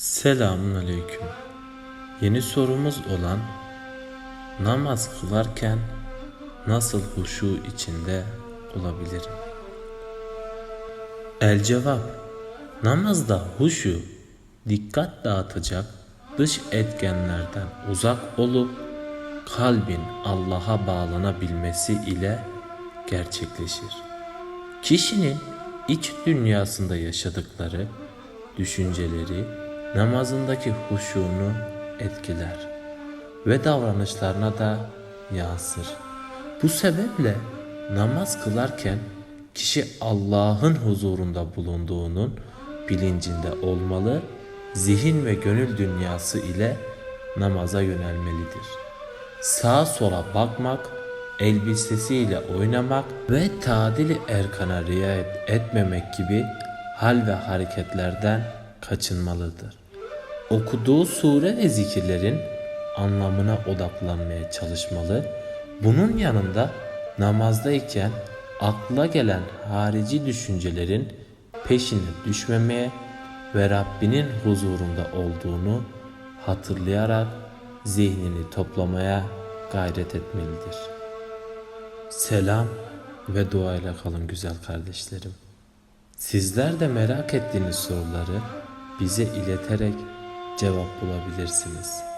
Selamun Aleyküm. Yeni sorumuz olan namaz kılarken nasıl huşu içinde olabilirim? El cevap Namazda huşu dikkat dağıtacak dış etkenlerden uzak olup kalbin Allah'a bağlanabilmesi ile gerçekleşir. Kişinin iç dünyasında yaşadıkları düşünceleri namazındaki huşunu etkiler ve davranışlarına da yansır. Bu sebeple namaz kılarken kişi Allah'ın huzurunda bulunduğunun bilincinde olmalı, zihin ve gönül dünyası ile namaza yönelmelidir. Sağa sola bakmak, elbisesiyle oynamak ve tadili erkana riayet etmemek gibi hal ve hareketlerden kaçınmalıdır. Okuduğu sure ve zikirlerin anlamına odaklanmaya çalışmalı. Bunun yanında namazdayken akla gelen harici düşüncelerin peşine düşmemeye ve Rabbinin huzurunda olduğunu hatırlayarak zihnini toplamaya gayret etmelidir. Selam ve duayla kalın güzel kardeşlerim. Sizler de merak ettiğiniz soruları bize ileterek cevap bulabilirsiniz.